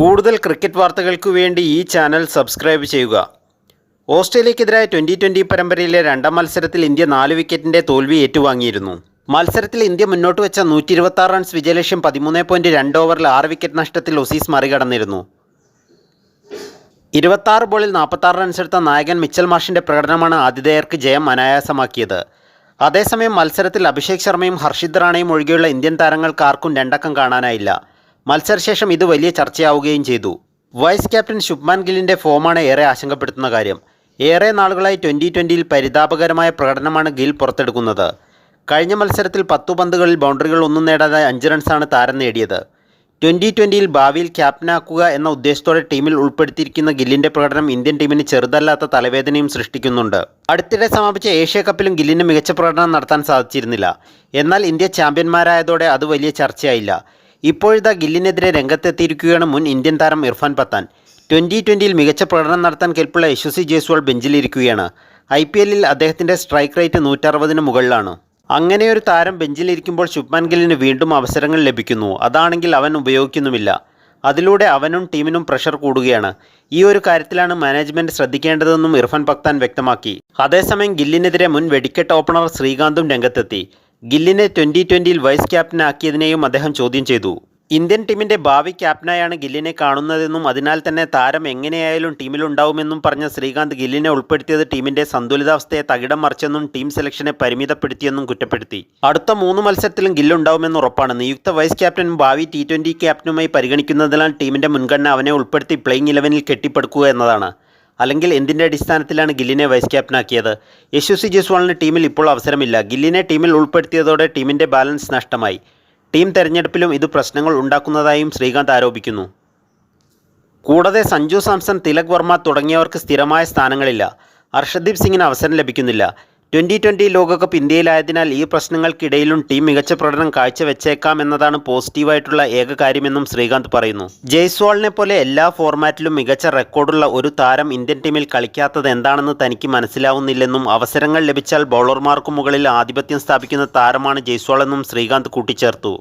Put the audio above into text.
കൂടുതൽ ക്രിക്കറ്റ് വാർത്തകൾക്ക് വേണ്ടി ഈ ചാനൽ സബ്സ്ക്രൈബ് ചെയ്യുക. ഓസ്ട്രേലിയക്കെതിരായ ട്വന്റി ട്വന്റി പരമ്പരയിലെ രണ്ടാം മത്സരത്തിൽ ഇന്ത്യ നാല് വിക്കറ്റിന്റെ തോൽവി ഏറ്റുവാങ്ങിയിരുന്നു. മത്സരത്തിൽ ഇന്ത്യ മുന്നോട്ട് വെച്ച നൂറ്റി ഇരുപത്താറ് റൺസ് വിജയലക്ഷ്യം പതിമൂന്ന് പോയിന്റ് രണ്ട് ഓവറിൽ ആറ് വിക്കറ്റ് നഷ്ടത്തിൽ ഒസീസ് മറികടന്നിരുന്നു. ഇരുപത്താറ് ബോളിൽ നാൽപ്പത്താറ് റൺസ് എടുത്ത നായകൻ മിച്ചൽ മാഷിന്റെ പ്രകടനമാണ് ആതിഥേയർക്ക് ജയം അനായാസമാക്കിയത്. അതേസമയം മത്സരത്തിൽ അഭിഷേക് ശർമ്മയും ഹർഷിത് റാണയും ഒഴികെയുള്ള ഇന്ത്യൻ താരങ്ങൾക്ക് ആർക്കും രണ്ടക്കം കാണാനായില്ല. മത്സരശേഷം ഇത് വലിയ ചർച്ചയാവുകയും ചെയ്തു. വൈസ് ക്യാപ്റ്റൻ ശുഭ്മാൻ ഗില്ലിന്റെ ഫോമാണ് ഏറെ ആശങ്കപ്പെടുത്തുന്ന കാര്യം. ഏറെ നാളുകളായി ട്വന്റി ട്വന്റിയിൽ പരിതാപകരമായ പ്രകടനമാണ് ഗിൽ പുറത്തെടുക്കുന്നത്. കഴിഞ്ഞ മത്സരത്തിൽ പത്തു പന്തുകളിൽ ബൗണ്ടറികൾ ഒന്നും നേടാതെ അഞ്ച് റൺസാണ് താരം നേടിയത്. ട്വന്റി ട്വന്റിയിൽ ഭാവിയിൽ ക്യാപ്റ്റനാക്കുക എന്ന ഉദ്ദേശത്തോടെ ടീമിൽ ഉൾപ്പെടുത്തിയിരിക്കുന്ന ഗില്ലിന്റെ പ്രകടനം ഇന്ത്യൻ ടീമിന് ചെറുതല്ലാത്ത തലവേദനയും സൃഷ്ടിക്കുന്നുണ്ട്. അടുത്തിടെ സമാപിച്ച ഏഷ്യ കപ്പിലും ഗില്ലിന് മികച്ച പ്രകടനം നടത്താൻ സാധിച്ചിരുന്നില്ല. എന്നാൽ ഇന്ത്യ ചാമ്പ്യന്മാരായതോടെ അത് വലിയ ചർച്ചയായില്ല. ഇപ്പോഴിതാ ഗില്ലിനെതിരെ രംഗത്തെത്തിയിരിക്കുകയാണ് മുൻ ഇന്ത്യൻ താരം ഇർഫാൻ പത്താൻ. ട്വന്റി ട്വന്റിയിൽ മികച്ച പ്രകടനം നടത്താൻ കെൽപ്പുള്ള യശസ്വി ജയ്സ്വാൾ ബെഞ്ചിലിരിക്കുകയാണ്. ഐ പി എല്ലിൽ അദ്ദേഹത്തിന്റെ സ്ട്രൈക്ക് റേറ്റ് നൂറ്ററുപതിന് മുകളിലാണ്. അങ്ങനെ ഒരു താരം ബെഞ്ചിലിരിക്കുമ്പോൾ ശുഭ്മാൻ ഗില്ലിന് വീണ്ടും അവസരങ്ങൾ ലഭിക്കുന്നു. അതാണെങ്കിൽ അവൻ ഉപയോഗിക്കുന്നുമില്ല. അതിലൂടെ അവനും ടീമിനും പ്രഷർ കൂടുകയാണ്. ഈ ഒരു കാര്യത്തിലാണ് മാനേജ്മെന്റ് ശ്രദ്ധിക്കേണ്ടതെന്നും ഇർഫാൻ പക്താൻ വ്യക്തമാക്കി. അതേസമയം ഗില്ലിനെതിരെ മുൻ വെടിക്കെട്ട് ഓപ്പണർ ശ്രീകാന്തും രംഗത്തെത്തി. ഗില്ലിനെ ട്വന്റി ട്വന്റിയിൽ വൈസ് ക്യാപ്റ്റനാക്കിയതിനെയും അദ്ദേഹം ചോദ്യം ചെയ്തു. ഇന്ത്യൻ ടീമിന്റെ ഭാവി ക്യാപ്റ്റനായാണ് ഗില്ലിനെ കാണുന്നതെന്നും അതിനാൽ തന്നെ താരം എങ്ങനെയായാലും ടീമിലുണ്ടാവുമെന്നും പറഞ്ഞ ശ്രീകാന്ത് ഗില്ലിനെ ഉൾപ്പെടുത്തിയത് ടീമിന്റെ സന്തുലിതാവസ്ഥയെ തകിടം മറിച്ചെന്നും ടീം സെലക്ഷനെ പരിമിതപ്പെടുത്തിയെന്നും കുറ്റപ്പെടുത്തി. അടുത്ത മൂന്ന് മത്സരത്തിലും ഗില്ലുണ്ടാവുമെന്ന് ഉറപ്പാണ്. നിയുക്ത വൈസ് ക്യാപ്റ്റനും ഭാവി ടി ട്വന്റി ക്യാപ്റ്റനുമായി പരിഗണിക്കുന്നതിനാൽ ടീമിന്റെ മുൻഗണന അവനെ ഉൾപ്പെടുത്തി പ്ലേയിങ് ഇലവനിൽ കെട്ടിപ്പടുക്കുക എന്നതാണ്. അല്ലെങ്കിൽ എന്തിന്റെ അടിസ്ഥാനത്തിലാണ് ഗില്ലിനെ വൈസ് ക്യാപ്റ്റനാക്കിയത് യശസ്വി ജയ്സ്വാളിന് ടീമിൽ ഇപ്പോൾ അവസരമില്ല. ഗില്ലിനെ ടീമിൽ ഉൾപ്പെടുത്തിയതോടെ ടീമിന്റെ ബാലൻസ് നഷ്ടമായി. ടീം തെരഞ്ഞെടുപ്പിലും ഇത് പ്രശ്നങ്ങൾ ഉണ്ടാക്കുന്നതായും ശ്രീകാന്ത് ആരോപിക്കുന്നു. കൂടാതെ സഞ്ജു സാംസൺ തിലക് വർമ്മ തുടങ്ങിയവർക്ക് സ്ഥിരമായ സ്ഥാനങ്ങളില്ല. അർഷദീപ് സിംഗിന് അവസരം ലഭിക്കുന്നില്ല. ട്വന്റി ട്വന്റി ലോകകപ്പ് ഇന്ത്യയിലായതിനാൽ ഈ പ്രശ്നങ്ങൾക്കിടയിലും ടീം മികച്ച പ്രകടനം കാഴ്ചവെച്ചേക്കാം എന്നതാണ് പോസിറ്റീവായിട്ടുള്ള ഏക കാര്യമെന്നും ശ്രീകാന്ത് പറയുന്നു. ജയ്സ്വാളിനെ പോലെ എല്ലാ ഫോർമാറ്റിലും മികച്ച റെക്കോർഡുള്ള ഒരു താരം ഇന്ത്യൻ ടീമിൽ കളിക്കാത്തത് എന്താണെന്ന് തനിക്ക് മനസ്സിലാവുന്നില്ലെന്നും അവസരങ്ങൾ ലഭിച്ചാൽ ബൗളർമാർക്ക് മുകളിൽ ആധിപത്യം സ്ഥാപിക്കുന്ന താരമാണ് ജയ്സ്വാൾ എന്നും ശ്രീകാന്ത് കൂട്ടിച്ചേർത്തു.